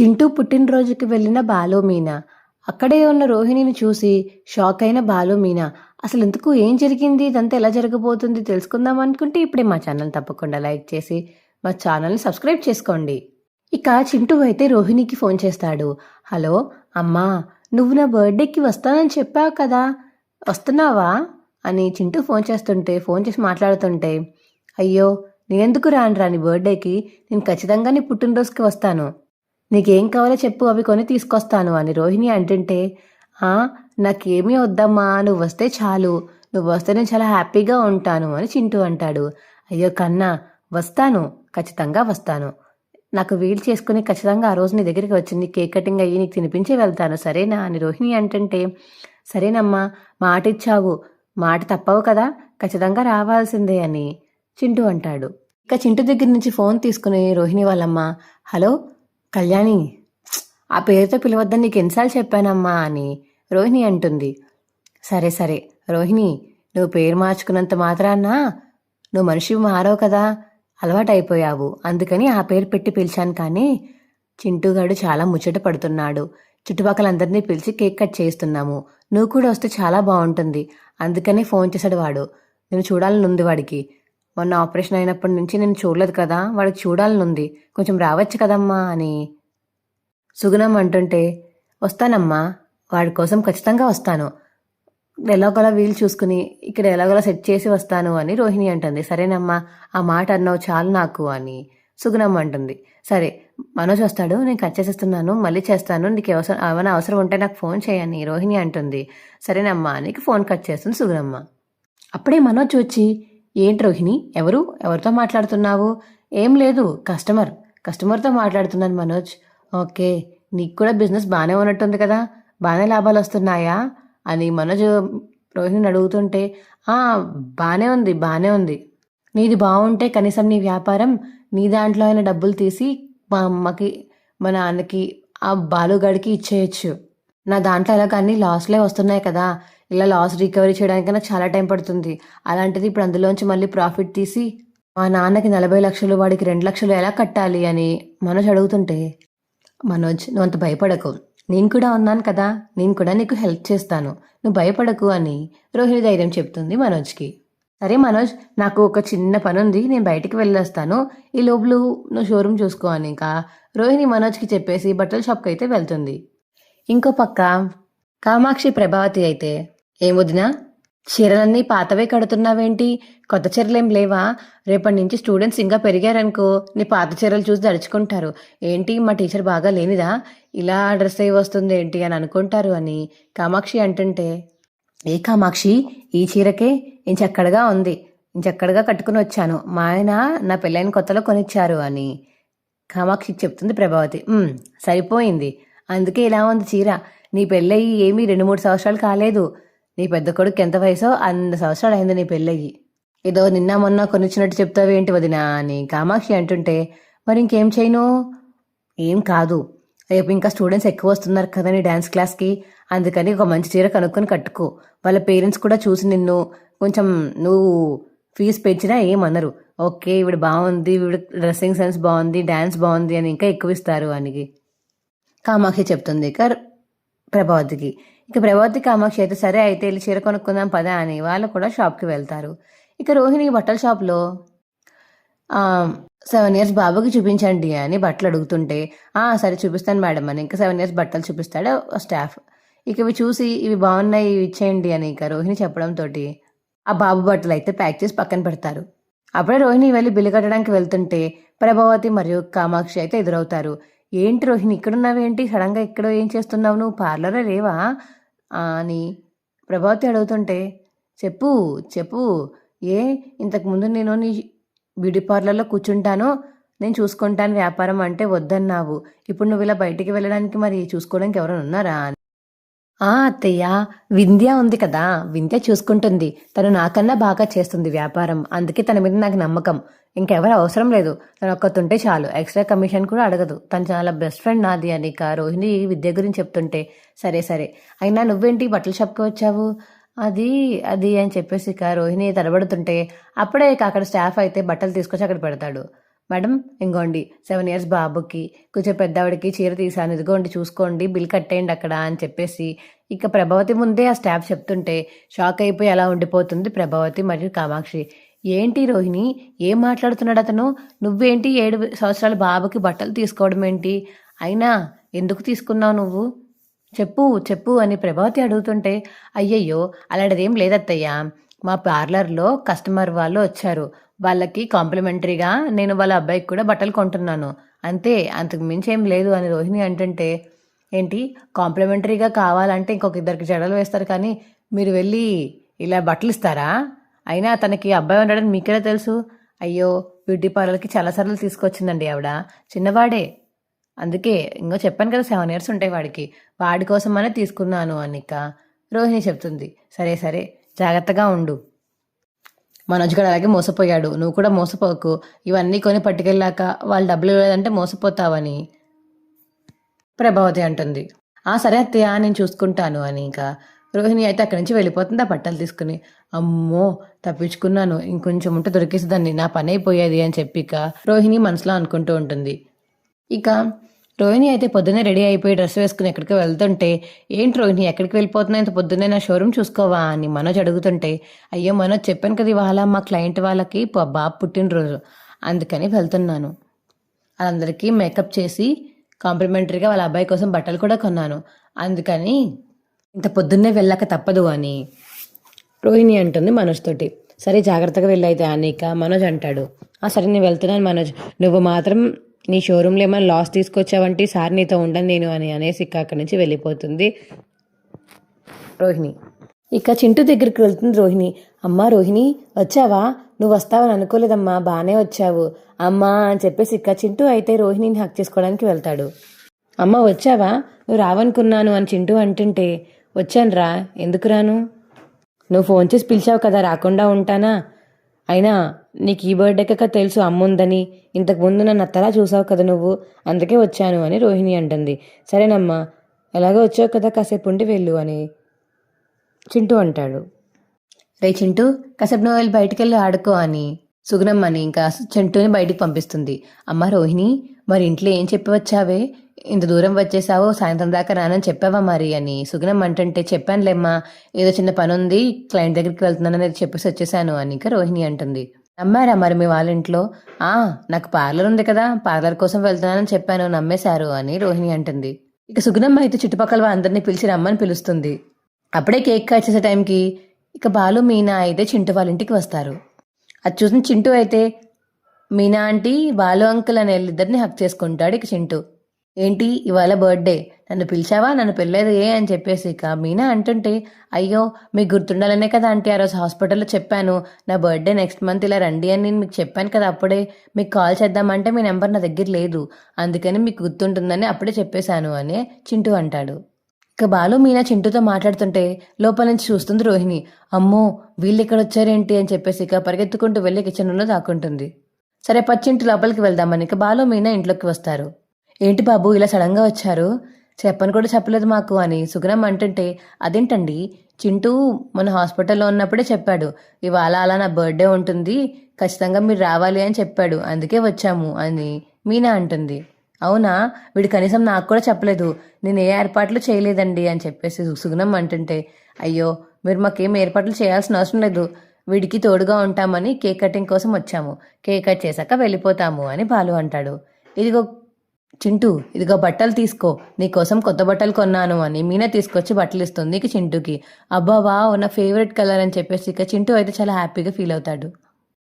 చింటూ పుట్టినరోజుకి వెళ్ళిన బాలు మీనా. అక్కడే ఉన్న రోహిణిని చూసి షాక్ అయిన బాలు మీనా. అసలు ఎందుకు? ఏం జరిగింది? ఇదంతా ఎలా జరగబోతుంది? తెలుసుకుందాం అనుకుంటే ఇప్పుడే మా ఛానల్ తప్పకుండా లైక్ చేసి మా ఛానల్ని సబ్స్క్రైబ్ చేసుకోండి. ఇక చింటూ అయితే రోహిణికి ఫోన్ చేస్తాడు. హలో అమ్మా నువ్వు నా బర్త్డేకి వస్తానని చెప్పావు కదా. వస్తున్నావా? అని చింటూ ఫోన్ చేస్తుంటే ఫోన్ చేసి మాట్లాడుతుంటే అయ్యో నేనెందుకు రాను రాని బర్త్డేకి? నేను ఖచ్చితంగా నీ పుట్టినరోజుకి వస్తాను. నీకేం కావాలో చెప్పు అవి కొని తీసుకొస్తాను అని రోహిణి అంటుంటే "ఆ, నాకేమీ వద్దమ్మా నువ్వు వస్తే చాలు. నువ్వు వస్తే నేను చాలా హ్యాపీగా ఉంటాను అని చింటూ అంటాడు. అయ్యో కన్నా వస్తాను. ఖచ్చితంగా వస్తాను. నాకు వీలు చేసుకుని ఖచ్చితంగా ఆ రోజు నీ దగ్గరికి వచ్చి నీ కేక్ కటింగ్ అయ్యి నీకు తినిపించి వెళ్తాను సరేనా? అని రోహిణి అంటుంటే సరేనమ్మా మాట ఇచ్చావు మాట తప్పవు కదా. ఖచ్చితంగా రావాల్సిందే అని చింటూ అంటాడు. ఇక చింటూ దగ్గర నుంచి ఫోన్ తీసుకుని రోహిణి వాళ్ళమ్మ హలో కళ్యాణి ఆ పేరుతో పిలవద్దని నీకు ఎన్నిసార్లు చెప్పానమ్మా అని రోహిణి అంటుంది. సరే సరే రోహిణి నువ్వు పేరు మార్చుకున్నంత మాత్రాన నువ్వు మనిషి మారవు కదా అలవాటైపోయావు. అందుకని ఆ పేరు పెట్టి పిలిచాను కానీ చింటూగాడు చాలా ముచ్చట పడుతున్నాడు. చుట్టుపక్కలందరినీ పిలిచి కేక్ కట్ చేస్తున్నాము నువ్వు కూడా వస్తే చాలా బాగుంటుంది. అందుకనే ఫోన్ చేశాడు వాడు. నేను చూడాలని ఉంది వాడికి. మొన్న ఆపరేషన్ అయినప్పటి నుంచి నేను చూడలేదు కదా వాడికి చూడాలనుంది. కొంచెం రావచ్చు కదమ్మా అని. సుగుణం అంటుంటే వస్తానమ్మా వాడి కోసం ఖచ్చితంగా వస్తాను. ఎలాగోలా వీలు చూసుకుని ఇక్కడ ఎలాగోలా సెట్ చేసి వస్తాను అని రోహిణి అంటుంది. సరేనమ్మా ఆ మాట అన్నావు చాలు నాకు అని సుగుణమ్మ అంటుంది. సరే మనోజ్ వస్తాడు నేను కట్ చేసేస్తున్నాను మళ్ళీ చేస్తాను నీకు అవసరం ఏమైనా అవసరం ఉంటే నాకు ఫోన్ చేయని రోహిణి అంటుంది. సరేనమ్మా నీకు ఫోన్ కట్ చేస్తుంది సుగుణమ్మ. అప్పుడే మనోజ్ వచ్చి ఏంటి రోహిణి ఎవరు? ఎవరితో మాట్లాడుతున్నావు? ఏం లేదు కస్టమర్. కస్టమర్తో మాట్లాడుతున్నాను మనోజ్. ఓకే నీకు కూడా బిజినెస్ బాగానే ఉన్నట్టుంది కదా బాగానే లాభాలు వస్తున్నాయా? అని మనోజ్ రోహిణిని అడుగుతుంటే "ఆ, బాగానే ఉంది బాగానే ఉంది. నీది బాగుంటే కనీసం నీ వ్యాపారం నీ దాంట్లో అయిన డబ్బులు తీసి మా అమ్మకి మా నాన్నకి ఆ బాలుగాడికి ఇచ్చేయచ్చు. నా దాంట్లో ఎలా కానీ లాస్లే వస్తున్నాయి కదా ఇలా లాస్ రికవరీ చేయడానికైనా చాలా టైం పడుతుంది. అలాంటిది ఇప్పుడు అందులోంచి మళ్ళీ ప్రాఫిట్ తీసి మా నాన్నకి నలభై లక్షలు వాడికి రెండు లక్షలు ఎలా కట్టాలి అని మనోజ్ అడుగుతుంటే మనోజ్ నువ్వు అంత భయపడకు. నేను కూడా ఉన్నాను కదా. నేను కూడా నీకు హెల్ప్ చేస్తాను. నువ్వు భయపడకు అని రోహిణి ధైర్యం చెప్తుంది మనోజ్కి. సరే మనోజ్ నాకు ఒక చిన్న పని ఉంది నేను బయటికి వెళ్ళేస్తాను. ఈ లోపల నువ్వు షోరూమ్ చూసుకో అని ఇంకా రోహిణి మనోజ్కి చెప్పేసి బట్టల షాప్కి అయితే వెళ్తుంది. ఇంకో పక్క కామాక్షి ప్రభావతి అయితే ఏం వదినా చీరలన్నీ పాతవే కడుతున్నావేంటి? కొత్త చీరలేం లేవా? రేపటి నుంచి స్టూడెంట్స్ ఇంకా పెరిగారనుకో నీ పాత చీరలు చూసి దడుచుకుంటారు. ఏంటి? మా టీచర్ బాగా లేనిదా? ఇలా డ్రెస్ అయి వస్తుంది ఏంటి అని అనుకుంటారు అని కామాక్షి అంటుంటే ఏ కామాక్షి ఈ చీరకే ఇంచక్కడగా ఉంది. ఇంచక్కడగా కట్టుకుని వచ్చాను. మా ఆయన నా పెళ్ళైన కొత్తలో కొనిచ్చారు అని కామాక్షి చెప్తుంది ప్రభావతి. సరిపోయింది. అందుకే ఇలా ఉంది చీర. నీ పెళ్ళయి ఏమీ రెండు మూడు సంవత్సరాలు కాలేదు. నీ పెద్ద కొడుకు ఎంత వయసో అన్ని సంవత్సరాలు అయింది నీ పెళ్ళయ్యి. ఏదో నిన్న మొన్న కొనిచ్చినట్టు చెప్తావేంటి వదినా? అని కామాక్షి అంటుంటే మరి ఇంకేం చేయను? ఏం కాదు. రేపు ఇంకా స్టూడెంట్స్ ఎక్కువ వస్తున్నారు కదా నీ డ్యాన్స్ క్లాస్కి. అందుకని ఒక మంచి చీర కనుక్కొని కట్టుకో. వాళ్ళ పేరెంట్స్ కూడా చూసి నిన్ను కొంచెం నువ్వు ఫీజు పెంచినా ఏమనరు. ఓకే ఈవిడ బాగుంది ఈవిడ డ్రెస్సింగ్ సెన్స్ బాగుంది డ్యాన్స్ బాగుంది అని ఇంకా ఎక్కువ ఇస్తారు అని కామాక్షి చెప్తుంది ఇక ప్రభావతికి. ఇక ప్రభావతి కామాక్షి అయితే సరే అయితే వెళ్ళి చీర కొనుక్కుందాం పదా అని వాళ్ళు కూడా షాప్కి వెళ్తారు. ఇక రోహిణి బట్టల షాప్లో సెవెన్ ఇయర్స్ బాబుకి చూపించండి అని బట్టలు అడుగుతుంటే సరే చూపిస్తాను మేడం అని ఇంకా సెవెన్ ఇయర్స్ బట్టలు చూపిస్తాడు స్టాఫ్ ఇక ఇవి చూసి ఇవి బాగున్నాయి ఇవి ఇచ్చేయండి అని ఇక రోహిణి చెప్పడంతో ఆ బాబు బట్టలు అయితే ప్యాక్ చేసి పక్కన పెడతారు. అప్పుడే రోహిణి వెళ్ళి బిల్లు కట్టడానికి వెళ్తుంటే ప్రభావతి మరియు కామాక్షి అయితే ఎదురవుతారు. ఏంటి రోహిణి ఇక్కడున్నావేంటి? సడన్గా ఇక్కడ ఏం చేస్తున్నావు నువ్వు? పార్లరే లేవా? అని ప్రభావతి అడుగుతుంటే చెప్పు చెప్పు ఏ ఇంతకు ముందు నేను నీ బ్యూటీ పార్లర్లో కూర్చుంటాను నేను చూసుకుంటాను వ్యాపారం అంటే వద్దన్నావు. ఇప్పుడు నువ్వు ఇలా బయటికి వెళ్ళడానికి మరి చూసుకోవడానికి ఎవరైనా ఉన్నారా? ఆ అత్తయ్య వింధ్య ఉంది కదా. వింధ్య చూసుకుంటుంది. తను నాకన్నా బాగా చేస్తుంది వ్యాపారం. అందుకే తన మీద నాకు నమ్మకం. ఇంకెవరు అవసరం లేదు. తను ఒక్కతుంటే చాలు. ఎక్స్ట్రా కమిషన్ కూడా అడగదు. తను చాలా బెస్ట్ ఫ్రెండ్ నాది అని ఇక రోహిణి విద్య గురించి చెప్తుంటే. సరే సరే. అయినా నువ్వేంటి? బట్టల షాప్కి వచ్చావు? అది అది అని చెప్పేసి ఇక రోహిణి తడబడుతుంటే. అప్పుడే ఇక అక్కడ స్టాఫ్ అయితే బట్టలు తీసుకొచ్చి అక్కడ పెడతాడు. మేడం ఇంకోండి సెవెన్ ఇయర్స్ బాబుకి కొంచెం పెద్దవాడికి చీర తీసాను ఇదిగోండి చూసుకోండి బిల్ కట్టేయండి అక్కడ అని చెప్పేసి. ఇక ప్రభావతి ముందే ఆ స్టాఫ్ చెప్తుంటే షాక్ అయిపోయి అలా ఉండిపోతుంది ప్రభావతి మరియు కామాక్షి. ఏంటి రోహిణి? ఏం మాట్లాడుతున్నాడు అతను? నువ్వేంటి ఏడు సంవత్సరాల బాబుకి బట్టలు తీసుకోవడం ఏంటి? అయినా ఎందుకు తీసుకున్నావు నువ్వు? చెప్పు చెప్పు అని ప్రభావతి అడుగుతుంటే అయ్యయ్యో అలాంటిదేం లేదత్తయ్యా. మా పార్లర్లో కస్టమర్ వాళ్ళు వచ్చారు. వాళ్ళకి కాంప్లిమెంటరీగా నేను వాళ్ళ అబ్బాయికి కూడా బట్టలు కొంటున్నాను. అంతే అంతకు మించి ఏం లేదు. అని రోహిణి అంటుంటే ఏంటి కాంప్లిమెంటరీగా కావాలంటే ఇంకొక ఇద్దరికి జడలు వేస్తారు కానీ మీరు వెళ్ళి ఇలా బట్టలు ఇస్తారా? అయినా తనకి అబ్బాయి ఉండడం మీకెలా తెలుసు? అయ్యో బ్యూటీ పార్లర్కి చాలాసార్లు తీసుకొచ్చిందండి ఆవిడ. చిన్నవాడే. అందుకే ఇంకో చెప్పాను కదా సెవెన్ ఇయర్స్ ఉంటాయి వాడికి. వాడి కోసమనే తీసుకున్నాను అనిక. రోహిణి చెప్తుంది సరే సరే జాగ్రత్తగా ఉండు. మనోజ్ గడు అలాగే మోసపోయాడు. నువ్వు కూడా మోసపోకు. ఇవన్నీ కొని పట్టుకెళ్ళాక వాళ్ళు డబ్బులు ఇవ్వలేదంటే మోసపోతావని ప్రభావతి అంటుంది. ఆ సరే అత్తయ్య నేను చూసుకుంటాను అని ఇంకా. రోహిణి అయితే అక్కడి నుంచి వెళ్ళిపోతుంది ఆ బట్టలు తీసుకుని. అమ్మో తప్పించుకున్నాను. ఇంకొంచెం ఉంటే దొరికేసేదాన్ని. నా పని అయిపోయేది అని చెప్పిక రోహిణి మనసులో అనుకుంటూ ఉంటుంది. ఇక రోహిణి అయితే పొద్దున్నే రెడీ అయిపోయి డ్రెస్ వేసుకుని ఎక్కడికి వెళ్తుంటే ఏంటి రోహిణి ఎక్కడికి వెళ్ళిపోతున్నా ఇంత పొద్దున్నే నా షోరూమ్ చూసుకోవా? అని మనోజ్ అడుగుతుంటే అయ్యో మనోజ్ చెప్పాను కదా ఇవాళ మా క్లయింట్ వాళ్ళకి బాబు పుట్టినరోజు. అందుకని వెళ్తున్నాను. వాళ్ళందరికీ మేకప్ చేసి కాంప్లిమెంటరీగా వాళ్ళ అబ్బాయి కోసం బట్టలు కూడా కొన్నాను. అందుకని ఇంత పొద్దున్నే వెళ్ళాక తప్పదు అని రోహిణి అంటుంది మనోజ్ తోటి. సరే జాగ్రత్తగా వెళ్ళైతే అనిక మనోజ్ అంటాడు. ఆ సరే నేను వెళ్తున్నాను మనోజ్. నువ్వు మాత్రం నీ షోరూంలో ఏమైనా లాస్ తీసుకొచ్చావంటే సార్ నీతో ఉండను నేను అని అనేసి ఇక అక్కడి నుంచి వెళ్ళిపోతుంది. రోహిణి. ఇక చింటూ దగ్గరికి వెళ్తుంది రోహిణి. అమ్మా రోహిణి వచ్చావా? నువ్వు వస్తావని అనుకోలేదమ్మా బాగానే వచ్చావు. అమ్మా అని చెప్పేసి ఇక చింటూ అయితే రోహిణిని హక్ చేసుకోవడానికి వెళ్తాడు. అమ్మ వచ్చావా? నువ్వు రావనుకున్నాను అని చింటూ అంటుంటే వచ్చాను రా ఎందుకు రాను? నువ్వు ఫోన్ చేసి పిలిచావు కదా రాకుండా ఉంటానా? అయినా నీకు ఈ బర్త్డేక తెలుసు అమ్ముందని. ఇంతకు ముందు నన్ను అత్తలా చూసావు కదా నువ్వు. అందుకే వచ్చాను అని రోహిణి అంటుంది. సరేనమ్మా ఎలాగో వచ్చావు కదా కాసేపు ఉండి వెళ్ళు అని చింటూ అంటాడు. రే చింటూ కాసేపు నువ్వు వెళ్ళి బయటికి వెళ్ళి ఆడుకో అని సుగుణమ్మని ఇంకా చింటూని బయటికి పంపిస్తుంది. అమ్మ రోహిణి మరి ఇంట్లో ఏం చెప్పి వచ్చావే? ఇంత దూరం వచ్చేసావో సాయంత్రం దాకా రానని చెప్పావా మరి అని. సుగుణం అంటుంటే చెప్పానులేమ్మా ఏదో చిన్న పని ఉంది క్లయింట్ దగ్గరికి వెళ్తున్నానని చెప్పేసి వచ్చేసాను అని ఇంకా రోహిణి అంటుంది. నమ్మారా మరి మీ వాళ్ళ ఇంట్లో ఆ నాకు పార్లర్ ఉంది కదా పార్లర్ కోసం వెళ్తున్నానని చెప్పాను నమ్మేశారు అని రోహిణి అంటుంది. ఇక సుగుణమ్మ అయితే చుట్టుపక్కల అందరినీ పిలిచి రమ్మని పిలుస్తుంది. అప్పుడే కేక్ కట్ చేసే టైంకి ఇక బాలు మీనా అయితే చింటూ వాళ్ళ ఇంటికి వస్తారు. అది చూసిన చింటూ అయితే మీనా ఆంటీ బాలు అంకుల్ అనే వాళ్ళిద్దరిని హక్ చేసుకుంటాడు ఇక చింటూ. ఏంటి? ఇవాళ బర్త్డే నన్ను పిలిచావా? నన్ను పిల్లలేదు ఏ? అని చెప్పేసి ఇక మీనా అంటుంటే అయ్యో మీకు గుర్తుండాలనే కదా ఆంటీ ఆ రోజు హాస్పిటల్లో చెప్పాను. నా బర్త్డే నెక్స్ట్ మంత్ ఇలా రండి అని నేను మీకు చెప్పాను కదా అప్పుడే. మీకు కాల్ చేద్దామంటే మీ నెంబర్ నా దగ్గర లేదు. అందుకని మీకు గుర్తుంటుందని అప్పుడే చెప్పేశాను అని చింటూ అంటాడు. ఇక బాలు మీనా చింటూతో మాట్లాడుతుంటే లోపల నుంచి చూస్తుంది రోహిణి. అమ్మో వీళ్ళు ఇక్కడ వచ్చారేంటి? అని చెప్పేసి ఇక పరిగెత్తుకుంటూ వెళ్ళి కిచెన్ రూమ్లో దాక్కుంటుంది. సరే పచ్చింటి లోపలికి వెళ్దామని ఇక బాలు మీనా ఇంట్లోకి వస్తారు. ఏంటి బాబు ఇలా సడన్గా వచ్చారు? చెప్పని కూడా చెప్పలేదు మాకు అని సుగుణం అంటుంటే అదేంటండి? చింటూ మన హాస్పిటల్లో ఉన్నప్పుడే చెప్పాడు. ఇవాళ అలా నా బర్త్డే ఉంటుంది. ఖచ్చితంగా మీరు రావాలి అని చెప్పాడు. అందుకే వచ్చాము అని మీనా అంటుంది. అవునా? వీడు కనీసం నాకు కూడా చెప్పలేదు. నేను ఏ ఏర్పాట్లు చేయలేదండి అని చెప్పేసి సుగుణం అంటుంటే అయ్యో మీరు మాకేం ఏర్పాట్లు చేయాల్సిన అవసరం లేదు. వీడికి తోడుగా ఉంటామని కేక్ కటింగ్ కోసం వచ్చాము. కేక్ కట్ చేశాక వెళ్ళిపోతాము అని బాలు అంటాడు. ఇదిగో చింటూ ఇదిగో బట్టలు తీసుకో నీకోసం కొత్త బట్టలు కొన్నాను అని మీనా తీసుకొచ్చి బట్టలు ఇస్తుంది ఇక చింటూకి. అబ్బా వా నా ఫేవరెట్ కలర్ అని చెప్పేసి ఇక చింటూ అయితే చాలా హ్యాపీగా ఫీల్ అవుతాడు.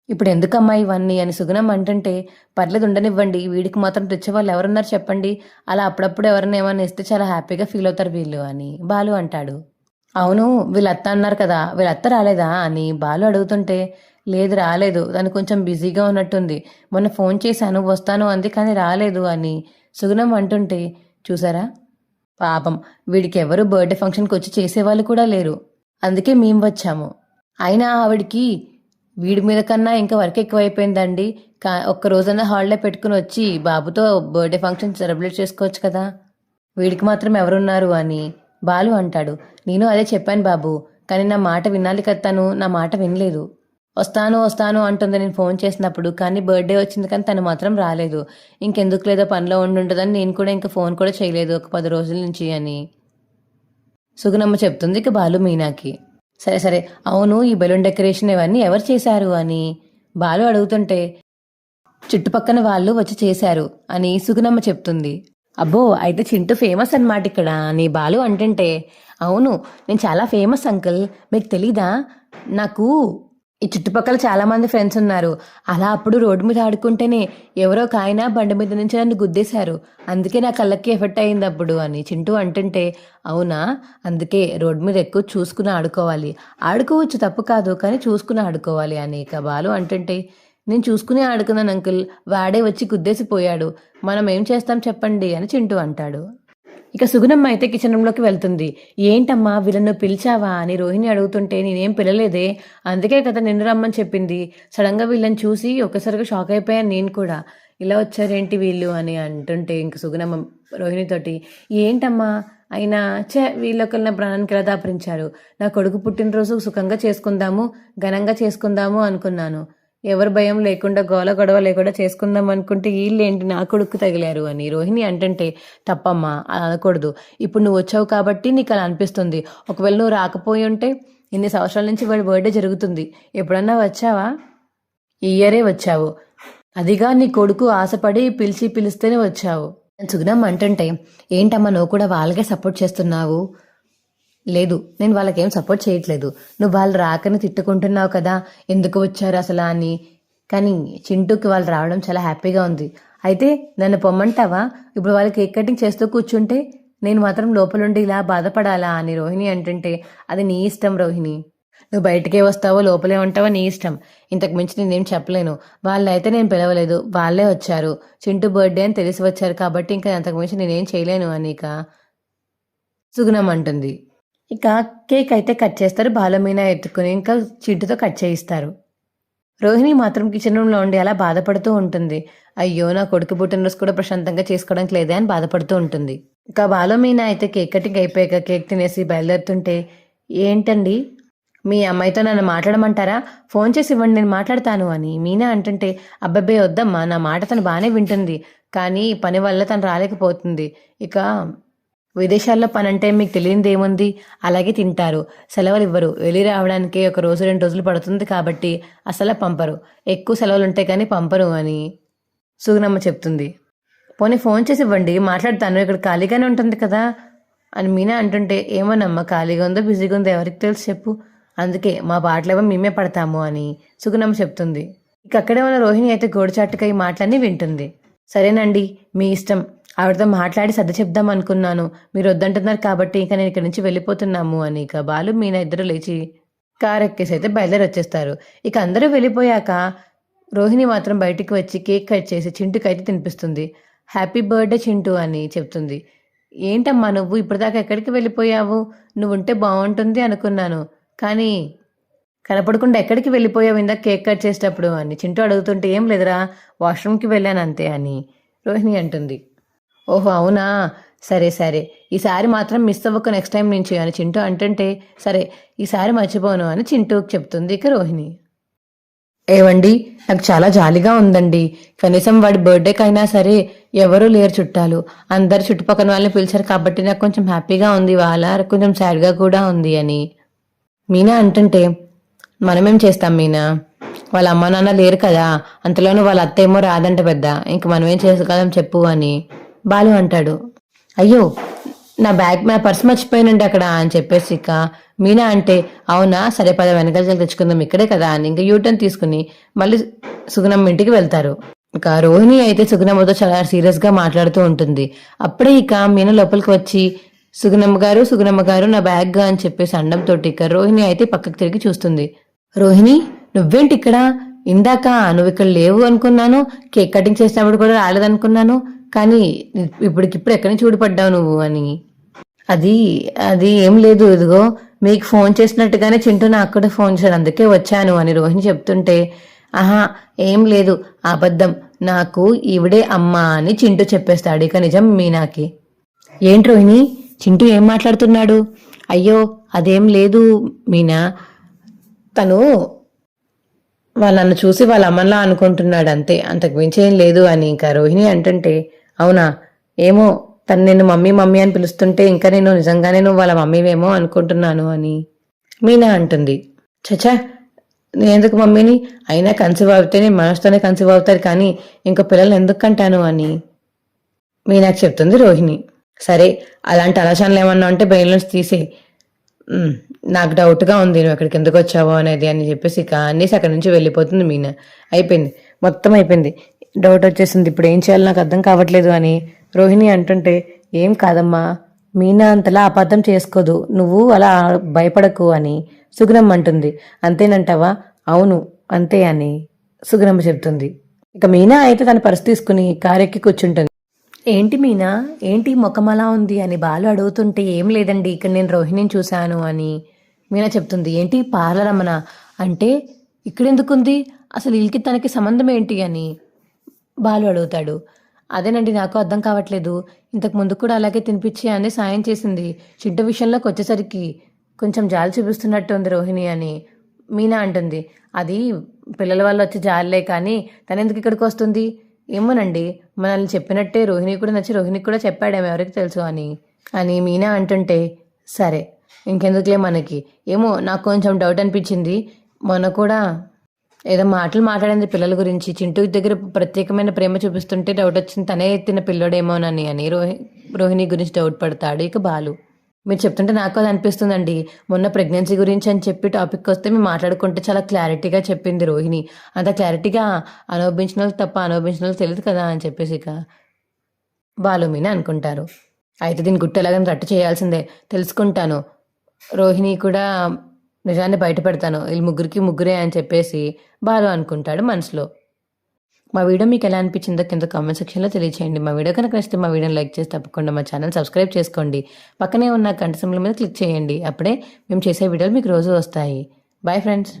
ఇప్పుడు ఎందుకమ్మా ఇవన్నీ అని సుగుణం అంటుంటే పర్లేదు ఉండనివ్వండి వీడికి మాత్రం తెచ్చేవాళ్ళు ఎవరున్నారు చెప్పండి. అలా అప్పుడప్పుడు ఎవరైనా ఏమైనా ఇస్తే చాలా హ్యాపీగా ఫీల్ అవుతారు వీళ్ళు అని బాలు అంటాడు. అవును వీళ్ళ అత్త అన్నారు కదా వీళ్ళ అత్త రాలేదా అని బాలు అడుగుతుంటే లేదు రాలేదు తను కొంచెం బిజీగా ఉన్నట్టుంది. మొన్న ఫోన్ చేశాను వస్తాను అంది కానీ రాలేదు అని సుగుణం అంటుంటే చూసారా? పాపం వీడికి ఎవరు బర్త్డే ఫంక్షన్కి వచ్చి చేసేవాళ్ళు కూడా లేరు. అందుకే మేము వచ్చాము. అయినా ఆవిడికి వీడి మీద కన్నా ఇంకా వర్క్ ఎక్కువైపోయిందండి. కా ఒక్క రోజైనా హాలిడే పెట్టుకుని వచ్చి బాబుతో బర్త్డే ఫంక్షన్ సెలబ్రేట్ చేసుకోవచ్చు కదా? వీడికి మాత్రం ఎవరున్నారు అని బాలు అంటాడు. నేను అదే చెప్పాను బాబు కానీ నా మాట వినాలి కదా తను నా మాట వినలేదు. వస్తాను వస్తాను అంటుంది. నేను ఫోన్ చేసినప్పుడు కానీ బర్త్డే వచ్చింది కానీ తను మాత్రం రాలేదు. ఇంకెందుకు లేదో పనిలో ఉండి ఉంటుందని నేను కూడా ఇంకా ఫోన్ కూడా చేయలేదు ఒక పది రోజుల నుంచి అని. సుగుణమ్మ చెప్తుంది ఇక బాలు మీనాకి. సరే సరే అవును ఈ బెలూన్ డెకరేషన్ ఇవన్నీ ఎవరు చేశారు అని. బాలు అడుగుతుంటే చుట్టుపక్కన వాళ్ళు వచ్చి చేశారు అని సుగుణమ్మ చెప్తుంది. అబ్బో అయితే చింటూ ఫేమస్ అనమాట ఇక్కడ అని బాలు అంటుంటే అవును నేను చాలా ఫేమస్ అంకుల్ మీకు తెలీదా? నాకు ఈ చుట్టుపక్కల చాలా మంది ఫ్రెండ్స్ ఉన్నారు. అలా అప్పుడు రోడ్డు మీద ఆడుకుంటేనే ఎవరో ఒక ఆయన బండి మీద నుంచి నన్ను గుద్దేశారు. అందుకే నా కళ్ళకి ఎఫెక్ట్ అయింది అప్పుడు అని చింటూ అంటుంటే అవునా? అందుకే రోడ్డు మీద ఎక్కువ చూసుకుని ఆడుకోవాలి. ఆడుకోవచ్చు తప్పు కాదు కానీ చూసుకుని ఆడుకోవాలి అని బాలు అంటుంటే నేను చూసుకుని ఆడుకున్నాను అంకుల్. వాడే వచ్చి గుద్దేసిపోయాడు. మనం ఏం చేస్తాం చెప్పండి అని చింటూ అంటాడు. ఇక సుగుణమ్మ అయితే కిచెన్ రూమ్లోకి వెళ్తుంది. ఏంటమ్మా వీళ్ళను పిలిచావా? అని రోహిణి అడుగుతుంటే నేనేం పిలలేదే. అందుకే కదా నిన్ను రమ్మని చెప్పింది. సడన్గా వీళ్ళని చూసి ఒక్కసారిగా షాక్ అయిపోయాను నేను కూడా. ఇలా వచ్చారేంటి వీళ్ళు? అని అంటుంటే ఇంక సుగుణమ్మ రోహిణితోటి ఏంటమ్మా అయినా చే వీళ్ళొకరు నా ప్రాణానికి ఎలా దాపరించారు? నా కొడుకు పుట్టినరోజు సుఖంగా చేసుకుందాము ఘనంగా చేసుకుందాము అనుకున్నాను. ఎవరు భయం లేకుండా గోల గొడవ లేకుండా చేసుకుందాం అనుకుంటే వీళ్ళేంటి? నా కొడుకు తగిలారు అని. రోహిణి అంటంటే తప్పమ్మా అలా అనకూడదు. ఇప్పుడు నువ్వు వచ్చావు కాబట్టి నీకు అలా అనిపిస్తుంది. ఒకవేళ నువ్వు రాకపోయి ఉంటే ఇన్ని సంవత్సరాల నుంచి వాడి బర్త్డే జరుగుతుంది. ఎప్పుడన్నా వచ్చావా? ఈ ఇయరే వచ్చావు. అదిగా నీ కొడుకు ఆశపడి పిలిచి పిలిస్తేనే వచ్చావు. సుగ్నం అంటుంటే ఏంటమ్మా నువ్వు కూడా వాళ్ళకే సపోర్ట్ చేస్తున్నావు? లేదు నేను వాళ్ళకేం సపోర్ట్ చేయట్లేదు. నువ్వు వాళ్ళు రాకని తిట్టుకుంటున్నావు కదా ఎందుకు వచ్చారు అసలు అని. కానీ చింటూకి వాళ్ళు రావడం చాలా హ్యాపీగా ఉంది. అయితే నన్ను పొమ్మంటావా? ఇప్పుడు వాళ్ళు కేక్ కటింగ్ చేస్తూ కూర్చుంటే నేను మాత్రం లోపలుండి ఇలా బాధపడాలా అని రోహిణి అంటుంటే అది నీ ఇష్టం రోహిణి. నువ్వు బయటికే వస్తావో లోపలే ఉంటావో నీ ఇష్టం. ఇంతకు మించి నేనేం చెప్పలేను. వాళ్ళైతే నేను పిలవలేదు వాళ్ళే వచ్చారు. చింటూ బర్త్డే అని తెలిసి వచ్చారు కాబట్టి ఇంకా అంతకు మించి నేనేం చేయలేను అనిక. సుగుణం అంటుంది. ఇక కేక్ అయితే కట్ చేస్తారు. బాలమీన ఎత్తుకుని ఇంకా చిడ్డుతో కట్ చేయిస్తారు. రోహిణి మాత్రం కిచెన్ రూమ్లో ఉండి అలా బాధపడుతూ ఉంటుంది. అయ్యో నా కొడుకు పుట్టినరోజు కూడా ప్రశాంతంగా చేసుకోవడానికి లేదే అని బాధపడుతూ ఉంటుంది. ఇక బాలమీన అయితే కేక్ కటింగ్ అయిపోయాక కేక్ తినేసి బయలుదేరుతుంటే ఏంటండి? మీ అమ్మాయితో నన్ను మాట్లాడమంటారా? ఫోన్ చేసి ఇవ్వండి నేను మాట్లాడతాను అని మీనా అంటుంటే అబ్బాబే వద్దమ్మా నా మాట తను బాగానే వింటుంది. కానీ పని వల్ల తను రాలేకపోతుంది. ఇక విదేశాల్లో పని అంటే మీకు తెలియనిది ఏముంది? అలాగే తింటారు. సెలవులు ఇవ్వరు. వెళ్ళి రావడానికి ఒక రోజు రెండు రోజులు పడుతుంది కాబట్టి అసలు పంపరు. ఎక్కువ సెలవులు ఉంటాయి కానీ పంపరు అని సుగుణమ్మ చెప్తుంది. పోనీ ఫోన్ చేసి ఇవ్వండి. మాట్లాడతాను. ఇక్కడ ఖాళీగానే ఉంటుంది కదా అని మీనా అంటుంటే ఏమోనమ్మా ఖాళీగా ఉందో బిజీగా ఉందో ఎవరికి తెలుసు చెప్పు. అందుకే మా పాటలేమో మేమే పడతాము అని సుగుణమ్మ చెప్తుంది. ఇక అక్కడే ఉన్న రోహిణి అయితే గోడుచాటుగా ఈ మాటలన్నీ వింటుంది. సరేనండి మీ ఇష్టం. ఆవిడతో మాట్లాడి సర్ది చెప్దాం అనుకున్నాను. మీరు వద్దంటున్నారు కాబట్టి ఇంకా నేను ఇక్కడి నుంచి వెళ్ళిపోతున్నాము అని. ఇక బాలు మీనా ఇద్దరు లేచి కార్ ఎక్కేసి అయితే బయలుదేరి వచ్చేస్తారు ఇక అందరూ వెళ్ళిపోయాక రోహిణి మాత్రం బయటికి వచ్చి కేక్ కట్ చేసి చింటుకైతే అయితే తినిపిస్తుంది. హ్యాపీ బర్త్డే చింటు అని చెప్తుంది. ఏంటమ్మా నువ్వు? ఇప్పటిదాకా ఎక్కడికి వెళ్ళిపోయావు? నువ్వు ఉంటే బాగుంటుంది అనుకున్నాను. కానీ కనపడకుండా ఎక్కడికి వెళ్ళిపోయావు ఇందాక కేక్ కట్ చేసేటప్పుడు? అని చింటూ అడుగుతుంటే ఏం లేదురా వాష్రూమ్కి వెళ్ళాను అంతే అని రోహిణి అంటుంది. ఓహో అవునా? సరే సరే. ఈసారి మాత్రం మిస్ అవ్వకు నెక్స్ట్ టైం నుంచి అని చింటూ అంటుంటే సరే ఈసారి మర్చిపోను అని చింటూకి చెప్తుంది ఇక రోహిణి. ఏవండి నాకు చాలా జాలిగా ఉందండి. కనీసం వాడి బర్త్డేకి అయినా సరే ఎవరూ లేరు చుట్టాలు. అందరు చుట్టుపక్కల వాళ్ళని పిలిచారు కాబట్టి నాకు కొంచెం హ్యాపీగా ఉంది. వాళ్ళ కొంచెం సాడ్గా కూడా ఉంది అని. మీనా అంటుంటే మనమేం చేస్తాం మీనా? వాళ్ళ అమ్మ నాన్న లేరు కదా. అంతలోనూ వాళ్ళ అత్త ఏమో రాదంట పెద్ద. ఇంక మనమేం చేసుకోగలం చెప్పు అని. బాలు అంటాడు. అయ్యో నా బ్యాగ్ నా పర్స్ మర్చిపోయానండి అక్కడ అని చెప్పేసి ఇక మీనా అంటే అవునా? సరే పద వెనకాల తెచ్చుకుందాం ఇక్కడే కదా అని ఇంకా యూటర్న్ తీసుకుని మళ్ళీ సుగుణమ్మ ఇంటికి వెళ్తారు. ఇక రోహిణి అయితే సుగుణమ్మతో చాలా సీరియస్గా మాట్లాడుతూ ఉంటుంది. అప్పుడే ఇక మీనా లోపలికి వచ్చి సుగుణమ్మ గారు సుగుణమ్మ గారు నా బ్యాగ్ అని చెప్పేసి అండంతో ఇక రోహిణి అయితే పక్కకు తిరిగి చూస్తుంది. రోహిణి నువ్వేంటి ఇక్కడ? ఇందాక నువ్వు ఇక్కడ లేవు అనుకున్నాను కేక్ కటింగ్ చేసినప్పుడు కూడా రాలేదనుకున్నాను కానీ ఇప్పటికిప్పుడు ఎక్కడి నుంచి ఊడిపడ్డావు నువ్వు అని. అది అది ఏం లేదు ఇదిగో మీకు ఫోన్ చేసినట్టుగానే చింటూ నాకు కూడా ఫోన్ చేశాడు అందుకే వచ్చాను అని రోహిణి చెప్తుంటే ఆహా ఏం లేదు అబద్ధం నాకు ఈవిడే అమ్మ అని చింటూ చెప్పేస్తాడు ఇక నిజం మీనాకి. ఏంటి రోహిణి చింటూ ఏం మాట్లాడుతున్నాడు? అయ్యో అదేం లేదు మీనా తను వాళ్ళు నన్ను చూసి వాళ్ళ అమ్మలా అనుకుంటున్నాడు అంతే. అంతకు మించి ఏం లేదు అని ఇంకా రోహిణి అంటుంటే అవునా? ఏమో తను నేను మమ్మీ మమ్మీ అని పిలుస్తుంటే ఇంకా నేను నిజంగానే నువ్వు వాళ్ళ మమ్మీవేమో అనుకుంటున్నాను అని మీనా అంటుంది. చచా నేను ఎందుకు మమ్మీని? అయినా కన్సీవ్ అవుతే నేను మనసుతోనే కన్సీవ్ అవుతారు కానీ ఇంకో పిల్లల్ని ఎందుకు కంటాను అని మీనాకు చెప్తుంది రోహిణి. సరే అలాంటి ఆలోచనలు ఏమన్నా ఉంటే బ్రెయిన్ నుంచి తీసే నాకు డౌట్గా ఉంది నువ్వు ఎక్కడికి ఎందుకు వచ్చావో అనేది అని చెప్పేసి ఇక అనేసి అక్కడి నుంచి వెళ్ళిపోతుంది మీనా. అయిపోయింది. మొత్తం అయిపోయింది. డౌట్ వచ్చేసింది ఇప్పుడు ఏం చేయాలో నాకు అర్థం కావట్లేదు అని. రోహిణి అంటుంటే ఏం కాదమ్మా మీనా అంతలా అబద్ధం చేసుకోదు నువ్వు అలా భయపడకు అని సుగుణమ్మ అంటుంది. అంతేనంటావా? అవును అంతే అని సుగుణమ్మ చెప్తుంది ఇక మీనా అయితే తన పర్సు తీసుకుని కారెక్కి కూర్చుంటుంది. ఏంటి మీనా? ఏంటి ముఖమలా అలా ఉంది అని బాలు అడుగుతుంటే ఏం లేదండి ఇక్కడ నేను రోహిణిని చూశాను అని మీనా చెప్తుంది. ఏంటి పార్లరమ్మన అంటే ఇక్కడెందుకుంది? అసలు వీళ్ళకి తనకి సంబంధం ఏంటి అని బాలు అడుగుతాడు. అదేనండి నాకు అర్థం కావట్లేదు. ఇంతకు ముందు కూడా అలాగే తినిపించి అని సాయం చేసింది. చిడ్డ విషయంలోకి వచ్చేసరికి కొంచెం జాలి చూపిస్తున్నట్టు ఉంది రోహిణి అని మీనా అంటుంది. అది పిల్లల వల్ల వచ్చే జాలిలే కానీ తను ఎందుకు ఇక్కడికి వస్తుంది? ఏమోనండి మనల్ని చెప్పినట్టే రోహిణి కూడా నచ్చి రోహిణికి కూడా చెప్పాడేమో ఎవరికి తెలుసు అని. అని మీనా అంటుంటే సరే ఇంకెందుకులే మనకి. ఏమో నాకు కొంచెం డౌట్ అనిపించింది. మొన్న కూడా ఏదో మాటలు మాట్లాడింది పిల్లల గురించి. చింటూ దగ్గర ప్రత్యేకమైన ప్రేమ చూపిస్తుంటే డౌట్ వచ్చింది. తనే ఎత్తిన పిల్లడేమోనని అని రోహి రోహిణి గురించి డౌట్ పడతాడు ఇక బాలు. మీరు చెప్తుంటే నాకు అది అనిపిస్తుందండి. మొన్న ప్రెగ్నెన్సీ గురించి అని చెప్పి టాపిక్ వస్తే మేము మాట్లాడుకుంటే చాలా క్లారిటీగా చెప్పింది రోహిణి. అంత క్లారిటీగా అనుభవించిన తప్ప అనుభవించిన తెలియదు కదా అని చెప్పేసి ఇక బాలు మీన అనుకుంటారు. అయితే దీని గుట్టు ఎలాగని రట్టు చేయాల్సిందే. తెలుసుకుంటాను. రోహిణి కూడా నిజాన్ని బయటపెడతాను. వీళ్ళు ముగ్గురికి ముగ్గురే అని చెప్పేసి బాలు అనుకుంటాడు మనసులో. మా వీడియో మీకు ఎలా అనిపించిందో కింద కామెంట్ సెక్షన్లో తెలియచేయండి. మా వీడియో కనుక నచ్చితే మా వీడియోని లైక్ చేసి తప్పకుండా మా ఛానల్ సబ్స్క్రైబ్ చేసుకోండి. పక్కనే ఉన్న గంట సింబల్ మీద క్లిక్ చేయండి. అప్పుడే మేము చేసే వీడియోలు మీకు రోజు వస్తాయి. Bye friends